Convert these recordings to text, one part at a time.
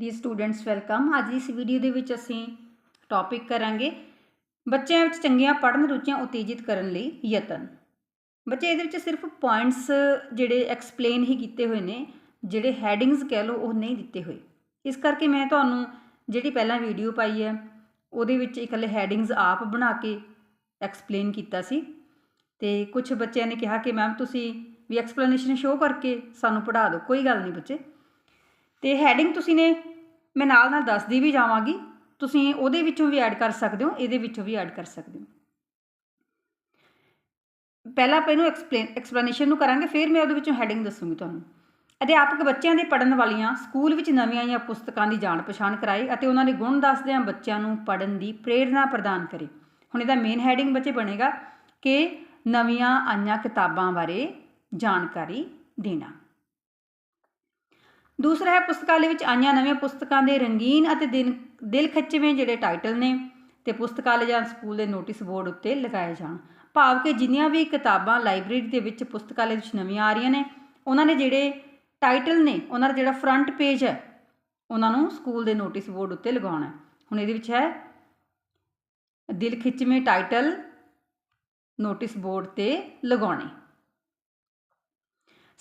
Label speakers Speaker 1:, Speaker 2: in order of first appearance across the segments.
Speaker 1: ਦੀ students welcome ਅੱਜ ਦੀ ਇਸ video ਦੇ ਵਿੱਚ ਅਸੀਂ ਟੌਪਿਕ ਕਰਾਂਗੇ ਬੱਚਿਆਂ ਵਿੱਚ ਚੰਗੀਆਂ ਪੜ੍ਹਨ ਰੁਚੀਆਂ ਉਤੇਜਿਤ ਕਰਨ ਲਈ ਯਤਨ। ਬੱਚੇ ਇਹਦੇ ਵਿੱਚ ਸਿਰਫ ਪੁਆਇੰਟਸ ਜਿਹੜੇ ਐਕਸਪਲੇਨ ਹੀ ਕੀਤੇ ਹੋਏ ਨੇ, ਜਿਹੜੇ ਹੈਡਿੰਗਸ ਕਹਿ ਲਓ, ਉਹ ਨਹੀਂ ਦਿੱਤੇ ਹੋਏ। ਇਸ ਕਰਕੇ ਮੈਂ ਤੁਹਾਨੂੰ ਜਿਹੜੀ ਪਹਿਲਾਂ ਵੀਡੀਓ ਪਾਈ ਹੈ, ਉਹਦੇ ਵਿੱਚ ਇਕੱਲੇ ਹੈਡਿੰਗਸ ਆਪ ਬਣਾ ਕੇ ਐਕਸਪਲੇਨ ਕੀਤਾ ਸੀ। ਤੇ ਕੁਝ ਬੱਚਿਆਂ ਨੇ ਕਿਹਾ ਕਿ ਮੈਮ ਤੁਸੀਂ ਵੀ ਐਕਸਪਲੇਨੇਸ਼ਨ ਸ਼ੋਅ ਕਰਕੇ ਸਾਨੂੰ ਪੜ੍ਹਾ ਦਿਓ। ਕੋਈ ਗੱਲ ਨਹੀਂ ਬੱਚੇ। ਤੇ ਹੈਡਿੰਗ ਤੁਸੀਂ ਨੇ ਮੈਂ ਨਾਲ ਨਾਲ ਦੱਸਦੀ ਵੀ ਜਾਵਾਂਗੀ। ਤੁਸੀਂ ਉਹਦੇ ਵਿੱਚੋਂ ਵੀ ਐਡ ਕਰ ਸਕਦੇ ਹੋ, ਇਹਦੇ ਵਿੱਚੋਂ ਵੀ ਐਡ ਕਰ ਸਕਦੇ ਹੋ। ਪਹਿਲਾਂ ਆਪਾਂ ਇਹਨੂੰ ਐਕਸਪਲੇਨ ਐਕਸਪਲੇਨੇਸ਼ਨ ਨੂੰ ਕਰਾਂਗੇ, ਫਿਰ ਮੈਂ ਉਹਦੇ ਵਿੱਚੋਂ ਹੈਡਿੰਗ ਦੱਸੂਗੀ ਤੁਹਾਨੂੰ। ਅਧਿਆਪਕ ਬੱਚਿਆਂ ਦੇ ਪੜਨ ਵਾਲੀਆਂ, ਸਕੂਲ ਵਿੱਚ ਨਵੀਆਂ ਆਈਆਂ ਪੁਸਤਕਾਂ ਦੀ ਜਾਣ ਪਛਾਣ ਕਰਾਏ ਅਤੇ ਉਹਨਾਂ ਦੇ ਗੁਣ ਦੱਸਦਿਆਂ ਬੱਚਿਆਂ ਨੂੰ ਪੜਨ ਦੀ ਪ੍ਰੇਰਣਾ ਪ੍ਰਦਾਨ ਕਰੇ। ਹੁਣ ਇਹਦਾ ਮੇਨ ਹੈਡਿੰਗ ਬੱਚੇ ਬਣੇਗਾ ਕਿ ਨਵੀਆਂ ਆਈਆਂ ਕਿਤਾਬਾਂ ਬਾਰੇ ਜਾਣਕਾਰੀ ਦੇਣਾ। ਦੂਸਰਾ ਹੈ, ਪੁਸਤਕਾਲੇ ਵਿੱਚ ਆਈਆਂ ਨਵੇਂ ਪੁਸਤਕਾਂ ਦੇ ਰੰਗੀਨ ਅਤੇ ਦਿਲ ਦਿਲ ਖਿੱਚਵੇਂ ਜਿਹੜੇ ਟਾਈਟਲ ਨੇ ਤੇ ਪੁਸਤਕਾਲੇ ਜਾਂ ਸਕੂਲ ਦੇ ਨੋਟਿਸ ਬੋਰਡ ਉੱਤੇ ਲਗਾਏ ਜਾਣ। ਭਾਵ ਕਿ ਜਿੰਨੀਆਂ ਵੀ ਕਿਤਾਬਾਂ ਲਾਇਬ੍ਰੇਰੀ ਦੇ ਵਿੱਚ ਪੁਸਤਕਾਲੇ ਵਿੱਚ ਨਵੀਆਂ ਆ ਰਹੀਆਂ ਨੇ, ਉਹਨਾਂ ਦੇ ਜਿਹੜੇ ਟਾਈਟਲ ਨੇ, ਉਹਨਾਂ ਦਾ ਜਿਹੜਾ ਫਰੰਟ ਪੇਜ ਹੈ, ਉਹਨਾਂ ਨੂੰ ਸਕੂਲ ਦੇ ਨੋਟਿਸ ਬੋਰਡ ਉੱਤੇ ਲਗਾਉਣਾ ਹੁਣ ਇਹਦੇ ਵਿੱਚ ਹੈ, ਦਿਲ ਖਿੱਚਵੇਂ ਟਾਈਟਲ ਨੋਟਿਸ ਬੋਰਡ ਤੇ ਲਗਾਉਣੇ।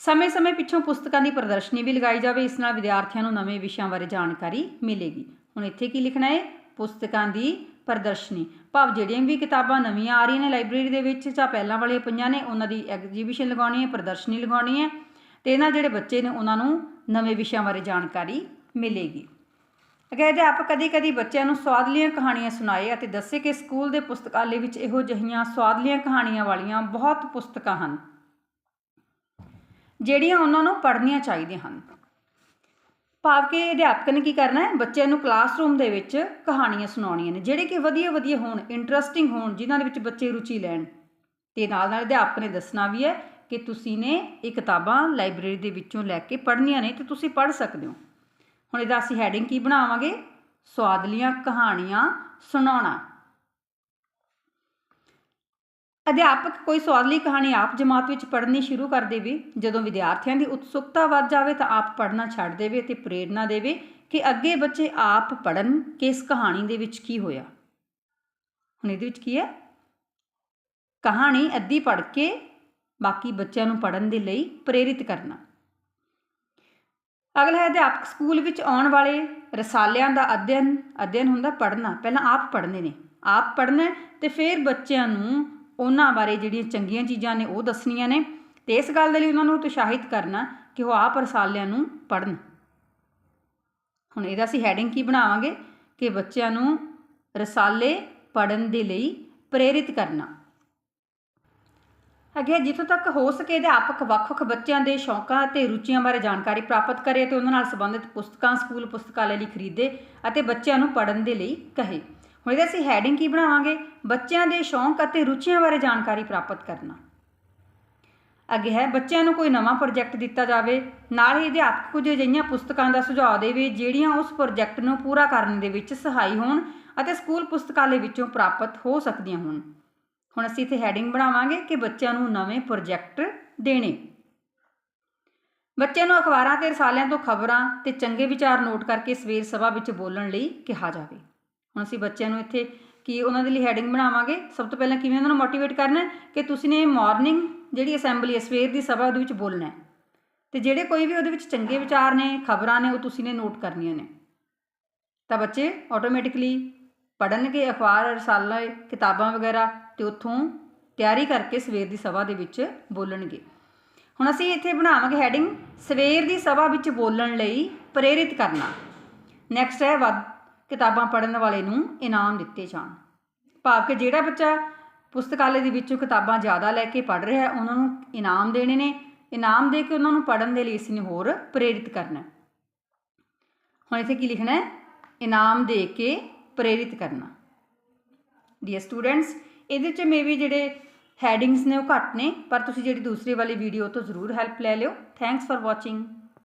Speaker 1: ਸਮੇਂ-ਸਮੇਂ ਪਿੱਛੋਂ ਪੁਸਤਕਾਂ ਦੀ ਪ੍ਰਦਰਸ਼ਨੀ ਵੀ ਲਗਾਈ ਜਾਵੇ, ਇਸ ਨਾਲ ਵਿਦਿਆਰਥੀਆਂ ਨੂੰ ਨਵੇਂ ਵਿਸ਼ਿਆਂ ਬਾਰੇ ਜਾਣਕਾਰੀ ਮਿਲੇਗੀ। ਹੁਣ ਇੱਥੇ ਕੀ ਲਿਖਣਾ ਹੈ? ਪੁਸਤਕਾਂ ਦੀ ਪ੍ਰਦਰਸ਼ਨੀ। ਭਾਵ ਜਿਹੜੀਆਂ ਵੀ ਕਿਤਾਬਾਂ ਨਵੀਆਂ ਆ ਰਹੀਆਂ ਨੇ ਲਾਇਬ੍ਰੇਰੀ ਦੇ ਵਿੱਚ ਜਾਂ ਪਹਿਲਾਂ ਵਾਲੀਆਂ ਪਈਆਂ ਨੇ, ਉਹਨਾਂ ਦੀ ਐਗਜ਼ੀਬਿਸ਼ਨ ਲਗਾਉਣੀ ਹੈ, ਪ੍ਰਦਰਸ਼ਨੀ ਲਗਾਉਣੀ ਹੈ ਤੇ ਇਹਨਾਂ ਜਿਹੜੇ ਬੱਚੇ ਨੇ, ਉਹਨਾਂ ਨੂੰ ਨਵੇਂ ਵਿਸ਼ਿਆਂ ਬਾਰੇ ਜਾਣਕਾਰੀ ਮਿਲੇਗੀ। ਅਗੇ ਅਧਿਆਪਕ ਕਦੀ-ਕਦੀ ਬੱਚਿਆਂ ਨੂੰ ਸਵਾਦਲੀਆਂ ਕਹਾਣੀਆਂ ਸੁਣਾਏ ਅਤੇ ਦੱਸੇ ਕਿ ਸਕੂਲ ਦੇ ਪੁਸਤਕਾਲੇ ਵਿੱਚ ਇਹੋ ਜਿਹੀਆਂ ਸਵਾਦਲੀਆਂ ਕਹਾਣੀਆਂ ਵਾਲੀਆਂ ਬਹੁਤ ਪੁਸਤਕਾਂ ਹਨ ਜਿਹੜੀਆਂ ਉਹਨਾਂ ਨੂੰ ਪੜ੍ਹਨੀਆਂ ਚਾਹੀਦੀਆਂ ਹਨ। ਭਾਵ ਕਿ ਅਧਿਆਪਕ ਨੇ ਕੀ ਕਰਨਾ ਹੈ? ਬੱਚਿਆਂ ਨੂੰ ਕਲਾਸਰੂਮ ਦੇ ਵਿੱਚ ਕਹਾਣੀਆਂ ਸੁਣਾਉਣੀਆਂ ਨੇ, ਜਿਹੜੇ ਕਿ ਵਧੀਆ ਵਧੀਆ ਹੋਣ ਇੰਟਰਸਟਿੰਗ ਹੋਣ, ਜਿਨ੍ਹਾਂ ਦੇ ਵਿੱਚ ਬੱਚੇ ਰੁਚੀ ਲੈਣ। ਤੇ ਨਾਲ ਨਾਲ ਅਧਿਆਪਕ ਨੇ ਦੱਸਣਾ ਵੀ ਹੈ ਕਿ ਤੁਸੀਂ ਨੇ ਇਹ ਕਿਤਾਬਾਂ ਲਾਇਬ੍ਰੇਰੀ ਦੇ ਵਿੱਚੋਂ ਲੈ ਕੇ ਪੜ੍ਹਨੀਆਂ ਨੇ ਤੇ ਤੁਸੀਂ ਪੜ੍ਹ ਸਕਦੇ ਹੋ। ਹੁਣ ਇਹਦਾ ਅਸੀਂ ਹੈਡਿੰਗ ਕੀ ਬਣਾਵਾਂਗੇ? ਸਵਾਦਲੀਆਂ ਕਹਾਣੀਆਂ ਸੁਣਾਉਣਾ। ਅਧਿਆਪਕ ਕੋਈ ਸਵਾਦਲੀ ਕਹਾਣੀ ਆਪ ਜਮਾਤ ਵਿੱਚ ਪੜ੍ਹਨੀ ਸ਼ੁਰੂ ਕਰ ਦੇਵੇ। ਜਦੋਂ ਵਿਦਿਆਰਥੀਆਂ ਦੀ ਉਤਸੁਕਤਾ ਵੱਧ ਜਾਵੇ ਤਾਂ ਆਪ ਪੜ੍ਹਨਾ ਛੱਡ ਦੇਵੇ ਤੇ ਪ੍ਰੇਰਣਾ ਦੇਵੇ ਕਿ ਅੱਗੇ ਬੱਚੇ ਆਪ ਪੜ੍ਹਨ ਕਿ ਇਸ ਕਹਾਣੀ ਦੇ ਵਿੱਚ ਕੀ ਹੋਇਆ। ਹੁਣ ਇਹਦੇ ਵਿੱਚ ਕੀ ਹੈ? ਕਹਾਣੀ ਅੱਧੀ ਪੜ੍ਹ ਕੇ ਬਾਕੀ ਬੱਚਿਆਂ ਨੂੰ ਪੜ੍ਹਨ ਦੇ ਲਈ ਪ੍ਰੇਰਿਤ ਕਰਨਾ। ਅਗਲਾ ਹੈ ਅਧਿਆਪਕ ਸਕੂਲ ਵਿੱਚ ਆਉਣ ਵਾਲੇ ਰਸਾਲਿਆਂ ਦਾ ਅਧਿਐਨ। ਅਧਿਐਨ ਹੁੰਦਾ ਪੜ੍ਹਨਾ। ਪਹਿਲਾਂ ਆਪ ਪੜ੍ਹਨੇ ਨੇ। ਆਪ ਪੜ੍ਹਨਾ ਤੇ ਫਿਰ ਬੱਚਿਆਂ ਨੂੰ ਉਹਨਾਂ ਬਾਰੇ ਜਿਹੜੀਆਂ ਚੰਗੀਆਂ ਚੀਜ਼ਾਂ ਨੇ ਉਹ ਦੱਸਣੀਆਂ ਨੇ ਤੇ ਇਸ ਗੱਲ ਦੇ ਲਈ ਉਹਨਾਂ ਨੂੰ ਉਤਸ਼ਾਹਿਤ ਕਰਨਾ ਕਿ ਉਹ ਆਪ ਰਸਾਲਿਆਂ ਨੂੰ ਪੜ੍ਹਨ। ਹੁਣ ਇਹਦਾ ਅਸੀਂ ਹੈਡਿੰਗ ਕੀ ਬਣਾਵਾਂਗੇ? ਕਿ ਬੱਚਿਆਂ ਨੂੰ ਰਸਾਲੇ ਪੜ੍ਹਨ ਦੇ ਲਈ ਪ੍ਰੇਰਿਤ ਕਰਨਾ। ਅੱਗੇ ਜਿੱਥੋਂ ਤੱਕ ਹੋ ਸਕੇ ਅਧਿਆਪਕ ਵੱਖ-ਵੱਖ ਬੱਚਿਆਂ ਦੇ ਸ਼ੌਕਾਂ ਅਤੇ ਰੁਚੀਆਂ ਬਾਰੇ ਜਾਣਕਾਰੀ ਪ੍ਰਾਪਤ ਕਰੇ ਤੇ ਉਹਨਾਂ ਨਾਲ ਸੰਬੰਧਿਤ ਪੁਸਤਕਾਂ, ਸਕੂਲ ਪੁਸਤਕਾਲੇ ਲਈ ਖਰੀਦੇ ਅਤੇ ਬੱਚਿਆਂ ਨੂੰ ਪੜ੍ਹਨ ਦੇ ਲਈ ਕਹੇ। ਹੁਣ ਇਹਦੇ ਅਸੀਂ ਹੈਡਿੰਗ ਕੀ ਬਣਾਵਾਂਗੇ? ਬੱਚਿਆਂ ਦੇ ਸ਼ੌਂਕ ਅਤੇ ਰੁਚੀਆਂ ਬਾਰੇ ਜਾਣਕਾਰੀ ਪ੍ਰਾਪਤ ਕਰਨਾ। ਅੱਗੇ ਹੈ, ਬੱਚਿਆਂ ਨੂੰ ਕੋਈ ਨਵਾਂ ਪ੍ਰੋਜੈਕਟ ਦਿੱਤਾ ਜਾਵੇ। ਨਾਲ ਹੀ ਅਧਿਆਪਕ ਕੁਝ ਅਜਿਹੀਆਂ ਪੁਸਤਕਾਂ ਦਾ ਸੁਝਾਅ ਦੇਵੇ, ਜਿਹੜੀਆਂ ਉਸ ਪ੍ਰੋਜੈਕਟ ਨੂੰ ਪੂਰਾ ਕਰਨ ਦੇ ਵਿੱਚ ਸਹਾਈ ਹੋਣ ਅਤੇ ਸਕੂਲ ਪੁਸਤਕਾਲੇ ਵਿੱਚੋਂ ਪ੍ਰਾਪਤ ਹੋ ਸਕਦੀਆਂ ਹੋਣ। ਹੁਣ ਅਸੀਂ ਇੱਥੇ ਹੈਡਿੰਗ ਬਣਾਵਾਂਗੇ ਕਿ ਬੱਚਿਆਂ ਨੂੰ ਨਵੇਂ ਪ੍ਰੋਜੈਕਟ ਦੇਣੇ। ਬੱਚਿਆਂ ਨੂੰ ਅਖਬਾਰਾਂ ਤੇ ਰਸਾਲਿਆਂ ਤੋਂ ਖਬਰਾਂ ਤੇ ਚੰਗੇ ਵਿਚਾਰ ਨੋਟ ਕਰਕੇ ਸਵੇਰ ਸਭਾ ਵਿੱਚ ਬੋਲਣ ਲਈ ਕਿਹਾ ਜਾਵੇ। ਹੁਣ ਅਸੀਂ ਬੱਚਿਆਂ ਨੂੰ ਇੱਥੇ ਕਿ ਉਹਨਾਂ ਦੇ ਲਈ ਹੈਡਿੰਗ ਬਣਾਵਾਂਗੇ। ਸਭ ਤੋਂ ਪਹਿਲਾਂ ਕਿਵੇਂ ਉਹਨਾਂ ਨੂੰ ਮੋਟੀਵੇਟ ਕਰਨਾ ਕਿ ਤੁਸੀਂ ਨੇ ਮਾਰਨਿੰਗ ਜਿਹੜੀ ਅਸੈਂਬਲੀ ਹੈ, ਸਵੇਰ ਦੀ ਸਭਾ ਉਹਦੇ ਵਿੱਚ ਬੋਲਣਾ ਹੈ। ਤੇ ਜਿਹੜੇ ਕੋਈ ਵੀ ਉਹਦੇ ਵਿੱਚ ਚੰਗੇ ਵਿਚਾਰ ਨੇ, ਖਬਰਾਂ ਨੇ, ਉਹ ਤੁਸੀਂ ਨੇ ਨੋਟ ਕਰਨੀਆਂ ਨੇ। ਤਾਂ ਬੱਚੇ ਆਟੋਮੈਟਿਕਲੀ ਪੜਨਗੇ ਅਖਬਾਰ, ਰਸਾਲਾ, ਕਿਤਾਬਾਂ ਵਗੈਰਾ ਤੇ ਉੱਥੋਂ ਤਿਆਰੀ ਕਰਕੇ ਸਵੇਰ ਦੀ ਸਭਾ ਦੇ ਵਿੱਚ ਬੋਲਣਗੇ। ਹੁਣ ਅਸੀਂ ਇੱਥੇ ਬਣਾਵਾਂਗੇ ਹੈਡਿੰਗ ਸਵੇਰ ਦੀ ਸਭਾ ਵਿੱਚ ਬੋਲਣ ਲਈ ਪ੍ਰੇਰਿਤ ਕਰਨਾ। ਨੈਕਸਟ ਹੈ ਵੱਧ ਕਿਤਾਬਾਂ ਪੜ੍ਹਨ ਵਾਲੇ ਨੂੰ ਇਨਾਮ ਦਿੱਤੇ ਜਾਣ। ਭਾਵ ਕਿ ਜਿਹੜਾ ਬੱਚਾ ਪੁਸਤਕਾਲੇ ਦੇ ਵਿੱਚੋਂ ਕਿਤਾਬਾਂ ਜ਼ਿਆਦਾ ਲੈ ਕੇ ਪੜ੍ਹ ਰਿਹਾ ਹੈ, ਉਹਨਾਂ ਨੂੰ ਇਨਾਮ ਦੇਣੇ ਨੇ। ਇਨਾਮ ਦੇ ਕੇ ਉਹਨਾਂ ਨੂੰ ਪੜ੍ਹਨ ਦੇ ਲਈ ਇਸ ਨੇ ਹੋਰ ਪ੍ਰੇਰਿਤ ਕਰਨਾ ਹੁਣ ਇੱਥੇ ਕੀ ਲਿਖਣਾ ਹੈ? ਇਨਾਮ ਦੇ ਕੇ ਪ੍ਰੇਰਿਤ ਕਰਨਾ। ਡੀਅਰ ਸਟੂਡੈਂਟਸ ਇਹਦੇ ਚ ਮੇਬੀ ਜਿਹੜੇ ਹੈਡਿੰਗਸ ਨੇ ਉਹ ਘੱਟ ਨੇ, ਪਰ ਤੁਸੀਂ ਜਿਹੜੀ ਦੂਸਰੀ ਵਾਲੀ ਵੀਡੀਓ ਤੋਂ ਜ਼ਰੂਰ ਹੈਲਪ ਲੈ ਲਿਓ। Thanks for watching